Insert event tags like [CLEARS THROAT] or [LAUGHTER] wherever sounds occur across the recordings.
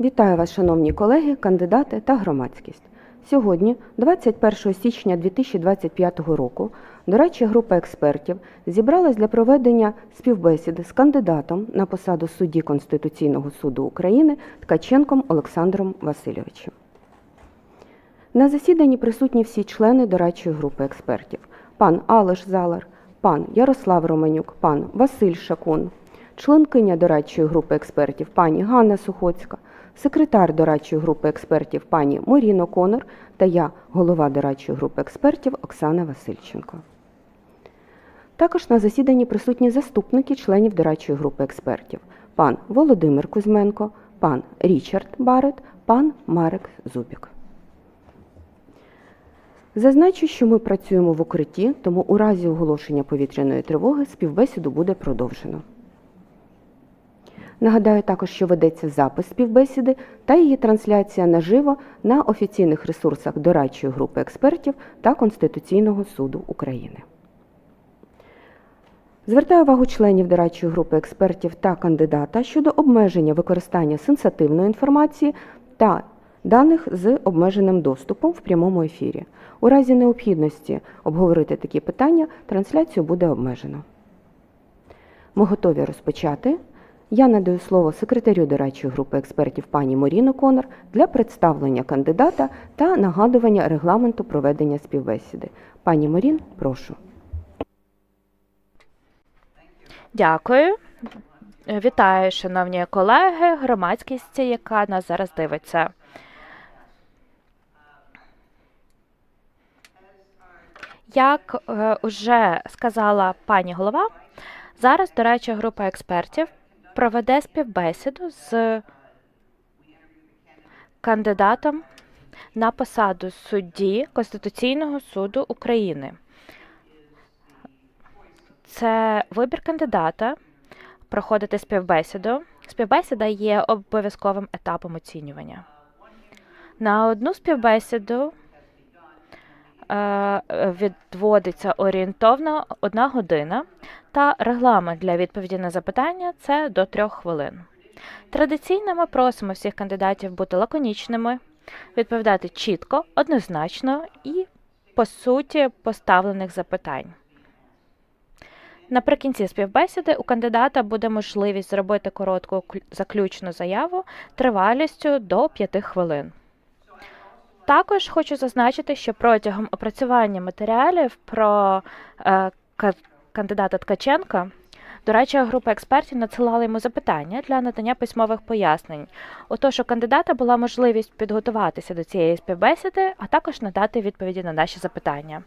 Вітаю вас, шановні колеги, кандидати та громадськість. Сьогодні, 21 січня 2025 року, дорадча група експертів зібралась для проведення співбесіди з кандидатом на посаду судді Конституційного суду України Ткаченком Олександром Васильовичем. На засіданні присутні всі члени дорадчої групи експертів: пан Алеш Залар, пан Ярослав Романюк, пан Василь Шакун, членкиня дорадчої групи експертів пані Ганна Сухоцька, секретар дорадчої групи експертів пані Моріно Конор та я, голова дорадчої групи експертів Оксана Васильченко. Також на засіданні присутні заступники членів дорадчої групи експертів: пан Володимир Кузьменко, пан Річард Барет, пан Марек Зубік. Зазначу, що ми працюємо в укритті, тому у разі оголошення повітряної тривоги співбесіду буде продовжено. Нагадаю також, що ведеться запис співбесіди та її трансляція наживо на офіційних ресурсах дорадчої групи експертів та Конституційного суду України. Звертаю увагу членів дорадчої групи експертів та кандидата щодо обмеження використання сенсативної інформації та даних з обмеженим доступом в прямому ефірі. У разі необхідності обговорити такі питання, трансляцію буде обмежено. Ми готові розпочати. Я надаю слово секретарю дорадчої групи експертів пані Моріно Конор для представлення кандидата та нагадування регламенту проведення співбесіди. Пані Морін, прошу. Дякую. Е, Вітаю, шановні колеги, громадськість, яка нас зараз дивиться. Як е, уже сказала пані голова, зараз, до речі, група експертів проведе співбесіду з кандидатом на посаду судді Конституційного суду України. Це вибір кандидата, проходити співбесіду. Співбесіда є обов'язковим етапом оцінювання. На одну співбесіду відводиться орієнтовно одна година, та регламент для відповіді на запитання це до трьох хвилин. Традиційно ми просимо всіх кандидатів бути лаконічними, відповідати чітко, однозначно і по суті поставлених запитань. Наприкінці співбесіди у кандидата буде можливість зробити коротку заключну заяву тривалістю до 5 хвилин. Також хочу зазначити, що протягом опрацювання матеріалів про е, ка- кандидата Ткаченка дорадча група експертів надсилала йому запитання для надання письмових пояснень. Отож, у кандидата була можливість підготуватися до цієї співбесіди, а також надати відповіді на наші запитання.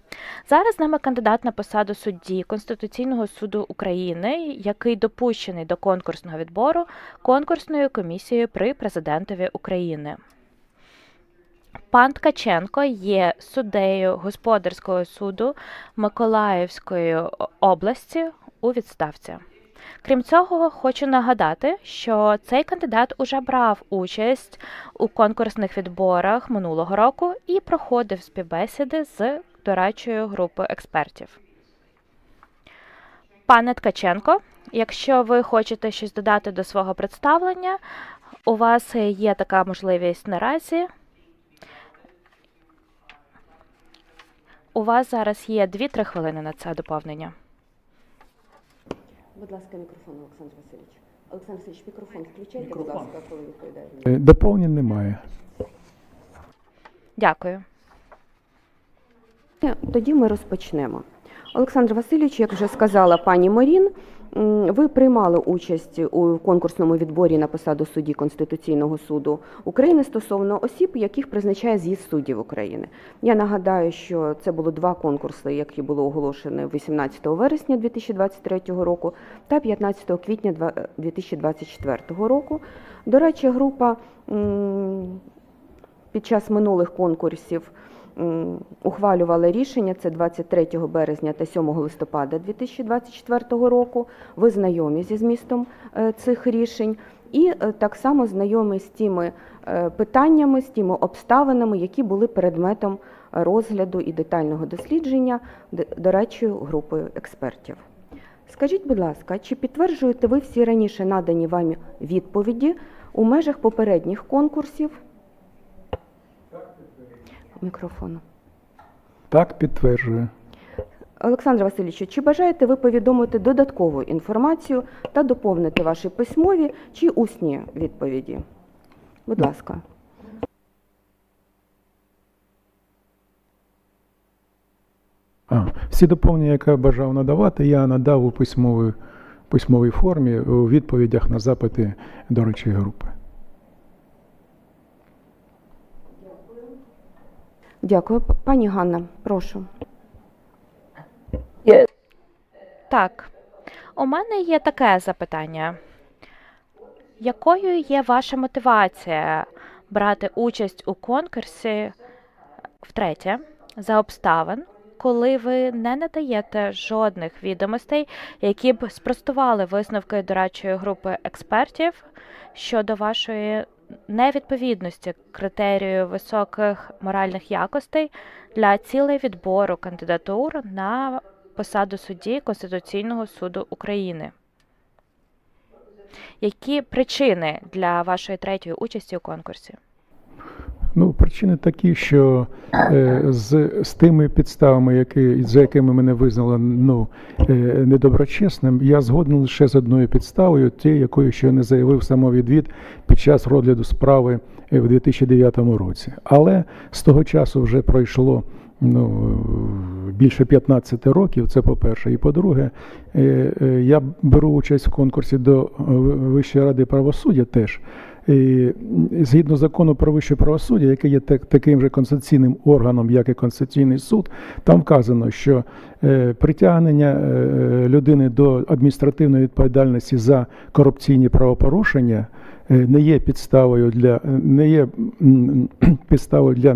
Зараз з нами кандидат на посаду судді Конституційного суду України, який допущений до конкурсного відбору конкурсною комісією при президентові України. Пан Ткаченко є суддею господарського суду Миколаївської області у відставці. Крім цього, хочу нагадати, що цей кандидат уже брав участь у конкурсних відборах минулого року і проходив співбесіди з дорадчою групою експертів. Пане Ткаченко, якщо ви хочете щось додати до свого представлення, у вас є така можливість наразі. У вас зараз є 2-3 хвилини на це доповнення. Будь ласка, мікрофон, Олександр Васильович. Олександр Васильович, мікрофон включайте, будь ласка, коли відповідаєте. Доповнень немає. Дякую. Тоді ми розпочнемо. Олександр Васильович, як вже сказала пані Морін, ви приймали участь у конкурсному відборі на посаду судді Конституційного суду України стосовно осіб, яких призначає з'їзд суддів України. Я нагадаю, що це було два конкурси, які були оголошені 18 вересня 2023 року та 15 квітня 2024 року. Дорадча група під час минулих конкурсів ухвалювали рішення. Це 23 березня та 7 листопада 2024 року. Ви знайомі зі змістом е, цих рішень. І е, так само знайомі з тими е, питаннями, з тими обставинами, які були предметом розгляду і детального дослідження д- дорадчою групою експертів. Скажіть, будь ласка, чи підтверджуєте ви всі раніше надані вами відповіді у межах попередніх конкурсів? Мікрофону. Так, підтверджую. Олександр Васильович, чи бажаєте ви повідомити додаткову інформацію та доповнити ваші письмові чи усні відповіді? Будь ласка. А, всі доповнення, які я бажав надавати, я надав у письмовій, письмовій формі у відповідях на запити дорадчої групи. Дякую. Пані Ганна, прошу. Так, у мене є таке запитання. Якою є ваша мотивація брати участь у конкурсі втретє за обставин, коли ви не надаєте жодних відомостей, які б спростували висновки дорадчої групи експертів щодо вашої невідповідності критерію високих моральних якостей для цілей відбору кандидатур на посаду судді Конституційного суду України. Які причини для вашої третьої участі у конкурсі? Ну, причини такі, що е, з, з тими підставами, які, за якими мене визнали ну, е, недоброчесним, я згоден лише з одною підставою, тією, якою ще не заявив самовідвід під час розгляду справи е, в 2009 році. Але з того часу вже пройшло ну, більше 15 років, це по-перше. І по-друге, е, е, я беру участь в конкурсі до Вищої ради правосуддя теж. І згідно закону про вище правосуддя, який є так- таким же конституційним органом, як і Конституційний суд, там вказано, що е, притягнення е, людини до адміністративної відповідальності за корупційні правопорушення е, не є підставою для не є [CLEARS THROAT] підставою для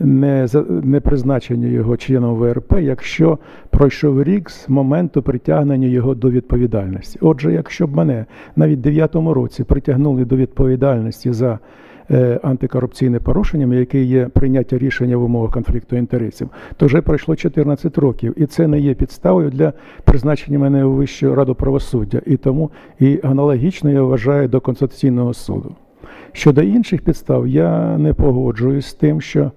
не, за- його членом ВРП, якщо пройшов рік з моменту притягнення його до відповідальності. Отже, якщо б мене навіть 9 році притягнули до відповідальності за е, антикорупційне порушення, яке є прийняття рішення в умовах конфлікту інтересів, то вже пройшло 14 років, і це не є підставою для призначення мене у Вищу раду правосуддя. І тому і аналогічно я вважаю до Конституційного суду. Щодо інших підстав, я не погоджуюсь з тим, що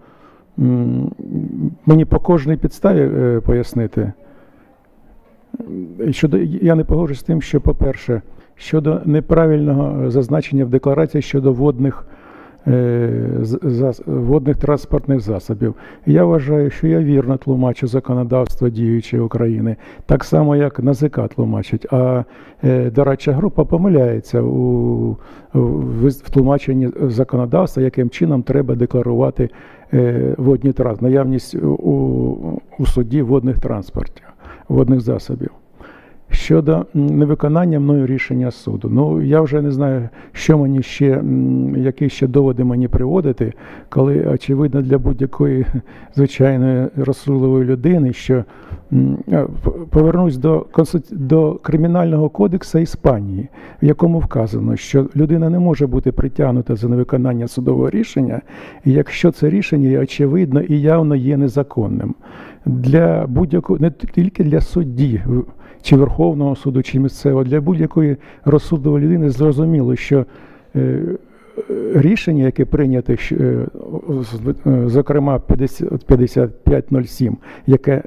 мені по кожній підставі е, пояснити. Щодо я не погоджуюсь з тим, що, по-перше, щодо неправильного е, зазначення в декларації щодо водних, е, водних транспортних засобів. Я вважаю, що я вірно тлумачу законодавство діючої України, так само, як НАЗК тлумачить. А е, дорадча група помиляється у, в, тлумаченні законодавства, яким чином треба декларувати е, водні наявність у, у суді водних транспортів, водних засобів. Щодо невиконання мною рішення суду, ну я вже не знаю, що мені ще, які ще доводи мені приводити, коли очевидно для будь-якої [LAUGHS] звичайної розсудливої людини, що повернусь до до кримінального кодексу Іспанії, в якому вказано, що людина не може бути притягнута за невиконання судового рішення, якщо це рішення очевидно і явно є незаконним. Для будь-якого не тільки для судді чи Верховного суду, чи місцевого, для будь-якої розсудливої людини зрозуміло, що е, рішення, яке прийняте, щ- е, е, зокрема 50 5507, яке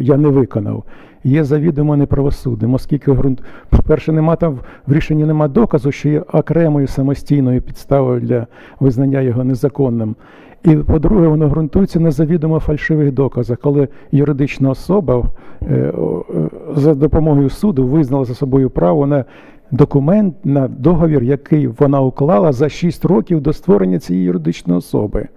я не виконав, є завідомо неправосудним, оскільки ґрунт, по-перше, нема там в рішенні нема доказу, що є окремою самостійною підставою для визнання його незаконним. І по-друге, воно ґрунтується на завідомо фальшивих доказах, коли юридична особа е, е, за допомогою суду визнала за собою право на документ, на договір, який вона уклала за 6 років до створення цієї юридичної особи.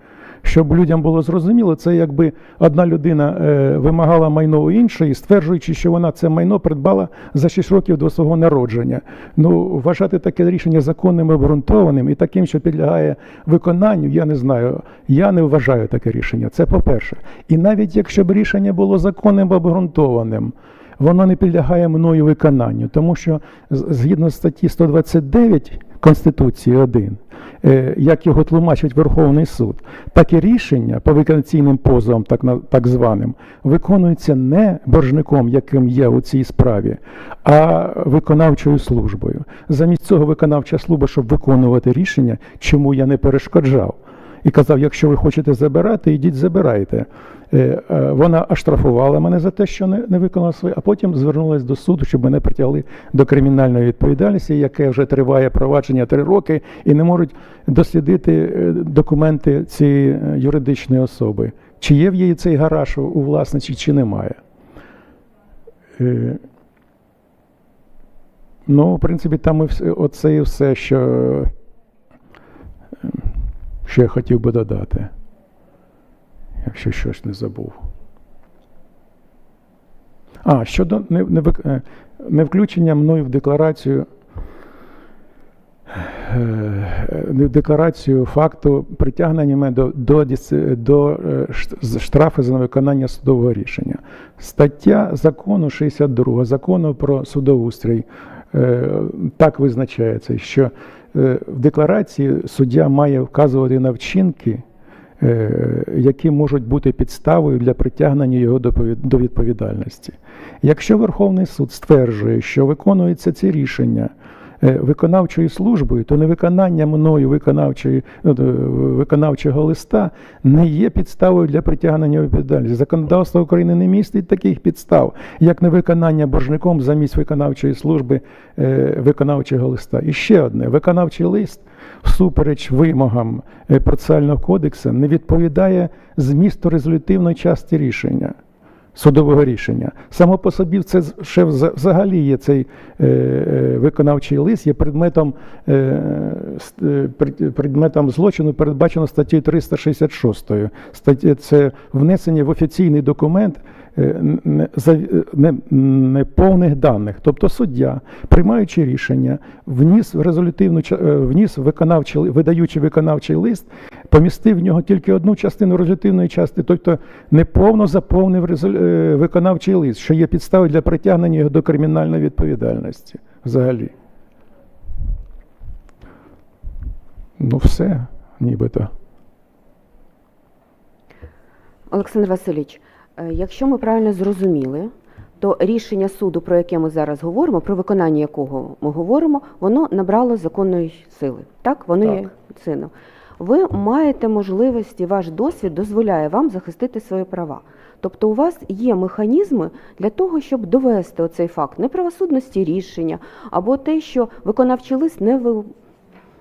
Щоб людям було зрозуміло, це якби одна людина е, вимагала майно у іншої, стверджуючи, що вона це майно придбала за 6 років до свого народження. Ну, вважати таке рішення законним обґрунтованим і таким, що підлягає виконанню, я не знаю. Я не вважаю таке рішення. Це по-перше. І навіть якщо б рішення було законним обґрунтованим, воно не підлягає мною виконанню, тому що згідно статті 129 Конституції 1, е, як його тлумачить Верховний суд, так і рішення по виконаційним позовам, так, так званим, виконуються не боржником, яким є у цій справі, а виконавчою службою. Замість цього виконавча служба, щоб виконувати рішення, чому я не перешкоджав. І казав, якщо ви хочете забирати, ідіть забирайте. Е, е, Вона оштрафувала мене за те, що не, не виконала своє, а потім звернулася до суду, щоб мене притягли до кримінальної відповідальності, яке вже триває провадження три роки, і не можуть дослідити е, документи цієї юридичної особи. Чи є в її цей гараж у- власниці, чи немає. Ну, в принципі, там і все, оце і все, що, що я хотів би додати, якщо щось не забув. А, щодо не, не, вик- е, мною в декларацію е, в декларацію факту притягнення мене до, до, до е, ш- з- штрафи за невиконання судового рішення. Стаття закону 62 закону про судоустрій так визначається, що в декларації суддя має вказувати на вчинки, які можуть бути підставою для притягнення його до повід- відповідальності. Якщо Верховний суд стверджує, що виконуються ці рішення е, виконавчою службою, то невиконання мною виконавчої, е, виконавчого листа не є підставою для притягнення відповідальності. Законодавство України не містить таких підстав, як невиконання боржником замість виконавчої служби е, виконавчого листа. І ще одне: виконавчий лист всупереч вимогам е, процесуального кодексу не відповідає змісту резолютивної частини рішення. Судового рішення. Само по собі це ще вза- взагалі є цей е, е, виконавчий лист, є предметом, е, предметом злочину, передбачено статтею 366. Стаття, це внесення в офіційний документ неповних даних. Тобто суддя, приймаючи рішення, вніс резолютивну е, вніс виконавчий, видаючи виконавчий лист, помістив в нього тільки одну частину резолютивної частини, тобто неповно заповнив е, виконавчий лист, що є підставою для притягнення його до кримінальної відповідальності взагалі. Ну, все, нібито. Олександр Васильович, е, якщо ми правильно зрозуміли, то рішення суду, про яке ми зараз говоримо, про виконання якого ми говоримо, воно набрало законної сили. Так, воно є сином. Ви маєте можливості, ваш досвід дозволяє вам захистити свої права. Тобто у вас є механізми для того, щоб довести оцей факт неправосудності рішення або те, що виконавчий лист не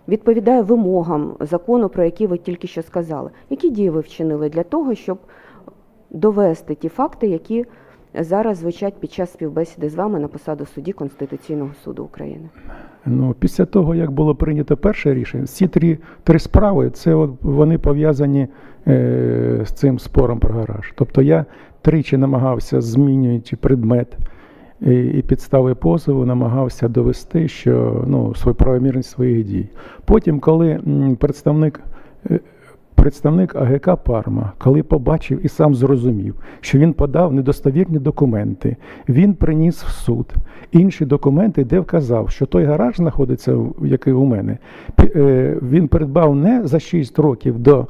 відповідає вимогам закону, про які ви тільки що сказали. Які дії ви вчинили для того, щоб довести ті факти, які зараз звучать під час співбесіди з вами на посаду судді Конституційного суду України? Ну, після того, як було прийнято перше рішення, всі три, три справи, це от вони пов'язані е, з цим спором про гараж. Тобто я тричі намагався, змінюючи предмет і, і підстави позову, намагався довести, що ну, свою правомірність своїх дій. Потім, коли представник. Представник АГК Парма, коли побачив і сам зрозумів, що він подав недостовірні документи, він приніс в суд. Інші документи, де вказав, що той гараж знаходиться, який у мене, е, він придбав не за 6 років до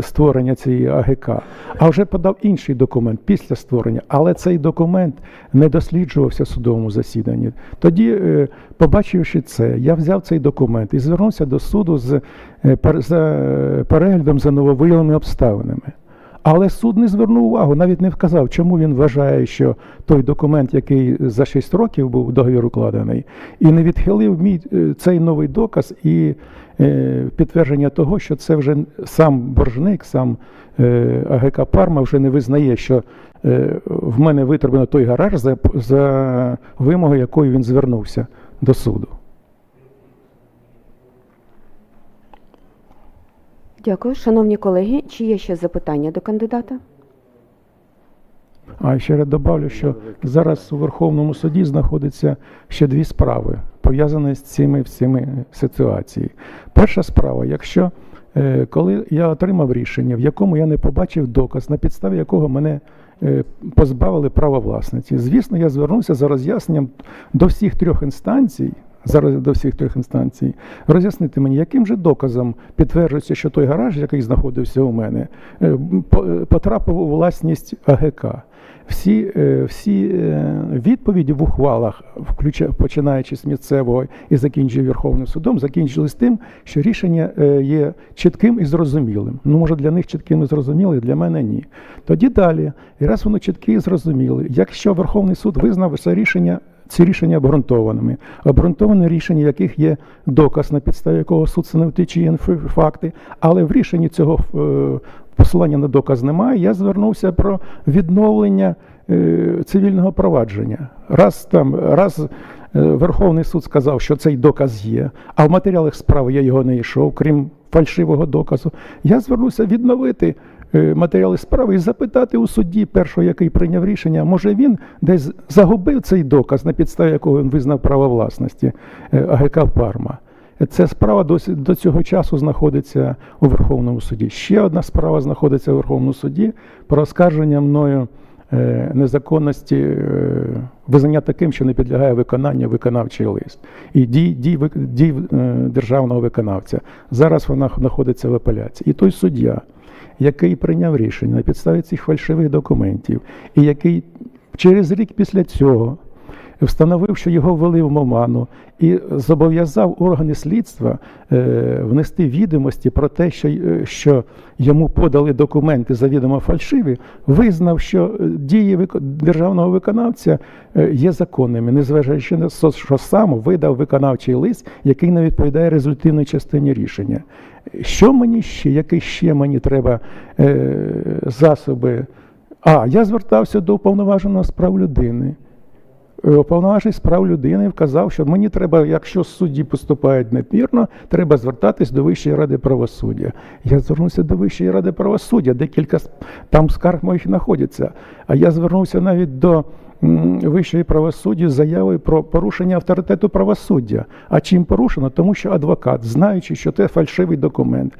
створення цієї АГК, а вже подав інший документ після створення, але цей документ не досліджувався в судовому засіданні. Тоді, е, побачивши це, я взяв цей документ і звернувся до суду з е, е, переглядом за нововиявленими обставинами. Але суд не звернув увагу, навіть не вказав, чому він вважає, що той документ, який за 6 років був договір укладений, і не відхилив мій е, цей новий доказ і е, підтвердження того, що це вже сам боржник, сам е, АГК Парма вже не визнає, що в мене витребено той гараж за, за вимогою, якою він звернувся до суду. Дякую, шановні колеги. Чи є ще запитання до кандидата? А ще раз добавлю, що зараз у Верховному суді знаходиться ще дві справи, пов'язані з цими всіми ситуаціями. Перша справа, якщо е, коли я отримав рішення, в якому я не побачив доказ, на підставі якого мене е, позбавили права власності, звісно, я звернувся за роз'ясненням до всіх трьох інстанцій, зараз до всіх трьох інстанцій. Роз'яснити мені, яким же доказом підтверджується, що той гараж, який знаходився у мене, е, е, потрапив у власність АГК. Всі, е, всі відповіді в ухвалах, починаючи з місцевого і закінчуючи Верховним судом, закінчились тим, що рішення є чітким і зрозумілим. Ну, може, для них чітким і зрозумілим, для мене ні. Тоді далі, і раз воно чітке і зрозуміле, якщо Верховний суд визнав це рішення. Ці рішення обґрунтованими, обґрунтовані рішення, яких є доказ, на підставі якого суд встановив ті чи інші факти, але в рішенні цього е, посилання на доказ немає. Я звернувся про відновлення е, цивільного провадження. Раз там, раз е, Верховний суд сказав, що цей доказ є, а в матеріалах справи я його не йшов, крім фальшивого доказу. Я звернувся відновити матеріали справи і запитати у судді першого, який прийняв рішення, може він десь загубив цей доказ, на підставі якого він визнав право власності е, АГК Парма. Ця справа досі до цього часу знаходиться у Верховному суді. Ще одна справа знаходиться у Верховному суді про оскарження мною е, незаконності е, визнання таким, що не підлягає виконанню виконавчий лист і дій, дій, дій е, державного виконавця. Зараз вона знаходиться в апеляції. І той суддя, який прийняв рішення на підставі цих фальшивих документів, і який через рік після цього встановив, що його ввели в оману, і зобов'язав органи слідства е, внести відомості про те, що, е, що йому подали документи завідомо фальшиві, визнав, що е, дії державного виконавця є законними, незважаючи на що сам видав виконавчий лист, який не відповідає результативній частині рішення. Що мені ще, які ще мені треба засоби? А, я звертався до уповноваженого з прав людини. Е, Уповноважений прав людини вказав, що мені треба, якщо судді поступають непірно, треба звертатись до Вищої ради правосуддя. Я звернувся до Вищої ради правосуддя, декілька там скарг моїх знаходяться. А я звернувся навіть до Вищої правосуддя з заявою про порушення авторитету правосуддя. А чим порушено? Тому що адвокат, знаючи, що це фальшивий документ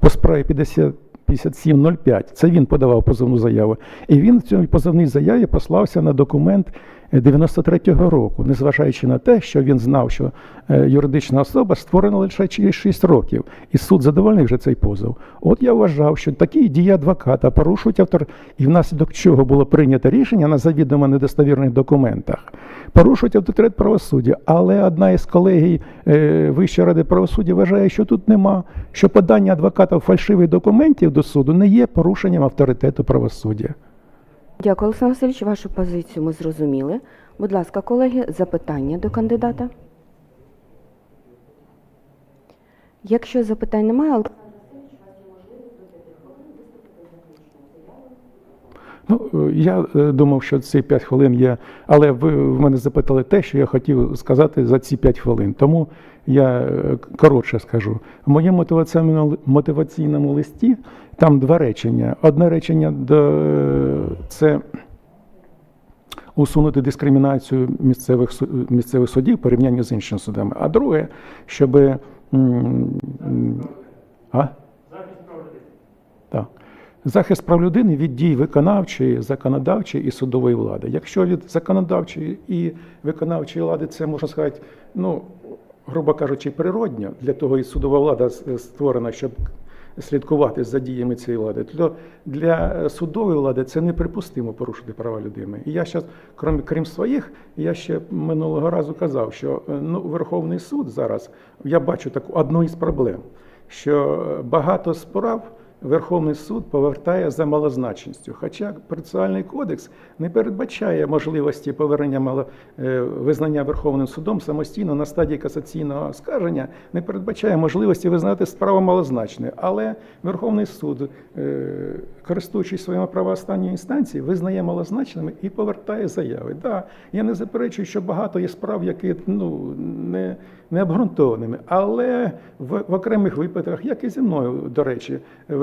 по справі 50 5705. Це він подавав позовну заяву. І він в цьому позовній заяві послався на документ 93-го року, незважаючи на те, що він знав, що е, юридична особа створена лише через 6 років, і суд задовольнив вже цей позов. От я вважав, що такі дії адвоката порушують автор, і внаслідок чого було прийнято рішення на завідомо недостовірних документах, порушують авторитет правосуддя. Але одна із колегій е, Вищої ради правосуддя вважає, що тут нема, що подання адвоката фальшивих документів до суду не є порушенням авторитету правосуддя. Дякую, Олександр Васильович. Вашу позицію ми зрозуміли. Будь ласка, колеги, запитання до кандидата. Якщо запитань немає, Ну, я е, думав, що ці 5 хвилин є, але ви в мене запитали те, що я хотів сказати за ці 5 хвилин. Тому я е, коротше скажу. В моєму мотиваційному, листі там два речення. Одне речення е, це усунути дискримінацію місцевих місцевих судів в порівнянні з іншими судами. А друге, щоб а? Так. Захист прав людини від дій виконавчої, законодавчої і судової влади. Якщо від законодавчої і виконавчої влади це можна сказати, ну грубо кажучи, природньо для того і судова влада створена, щоб слідкувати за діями цієї влади, то для судової влади це неприпустимо порушити права людини. І я зараз, крім, крім своїх, я ще минулого разу казав, що е, ну, Верховний суд зараз я бачу таку одну із проблем, що е, багато справ. Верховний суд повертає за малозначністю. Хоча процесуальний кодекс не передбачає можливості повернення мало, е, визнання Верховним судом самостійно на стадії касаційного скарження, не передбачає можливості визнати справу малозначною. Але Верховний суд, е, користуючись своїми правами інстанції, визнає малозначними і повертає заяви. Да, я не заперечую, що багато є справ, які ну не, не обґрунтованими, але в, в окремих випадках, як і зі мною, до речі,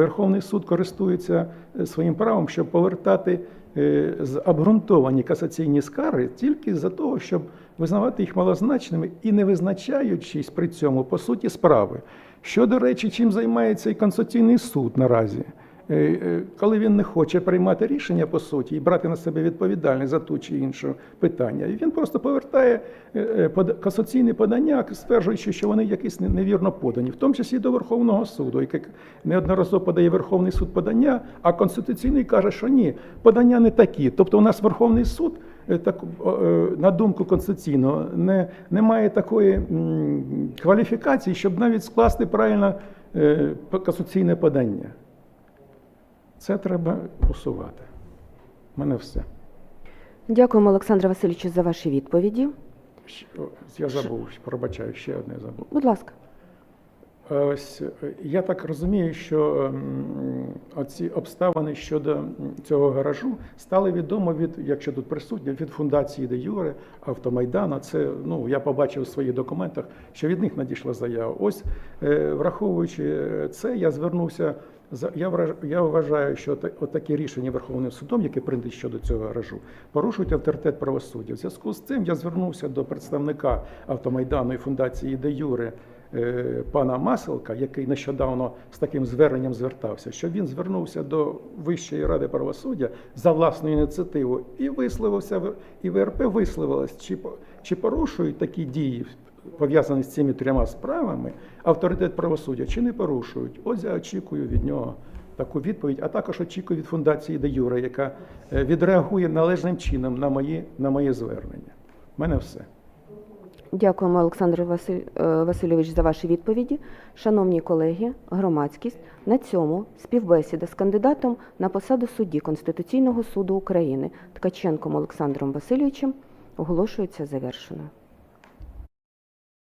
Верховний суд користується е, своїм правом, щоб повертати е, обґрунтовані касаційні скарги тільки за того, щоб визнавати їх малозначними і не визначаючись при цьому по суті справи. Що, до речі, чим займається і Конституційний суд наразі. Е, е, коли він не хоче приймати рішення по суті і брати на себе відповідальність за ту чи іншу питання, і він просто повертає е, касаційні подання, стверджуючи, що вони якісь невірно подані, в тому числі до Верховного суду, який неодноразово подає Верховний суд подання, а Конституційний каже, що ні, подання не такі. Тобто у нас Верховний суд. Так, на думку конституційного, не, немає такої кваліфікації, щоб навіть скласти правильно е, касаційне подання. Це треба усувати. У мене все. Дякуємо, Олександре Васильовичу, за ваші відповіді. Я забув, пробачаю, ще одне забув. Будь ласка. Ось е, я так розумію, що ем, оці обставини щодо цього гаражу стали відомо від, якщо тут присутні, від фундації Де Юре, Автомайдана. Це ну я побачив у своїх документах, що від них надійшла заява. Ось е, враховуючи е, це, я звернувся. Я вважаю, що та- отакі рішення Верховним судом, які прийняті щодо цього гаражу, порушують авторитет правосуддя. В зв'язку з цим я звернувся до представника автомайдану і фундації Де Юре е, пана Маселка, який нещодавно з таким зверненням звертався, що він звернувся до Вищої ради правосуддя за власну ініціативу і висловився і ВРП висловилась, чи чи порушують такі дії пов'язані з цими трьома справами авторитет правосуддя, чи не порушують. Ось я очікую від нього. Таку відповідь, а також очікую від фундації Де Юре, яка е, відреагує належним чином на мої, на моє звернення. У мене все. Дякуємо, Олександр Василь... е, Васильович, за ваші відповіді. Шановні колеги, громадськість, на цьому співбесіда з кандидатом на посаду судді Конституційного суду України Ткаченком Олександром Васильовичем оголошується завершеною.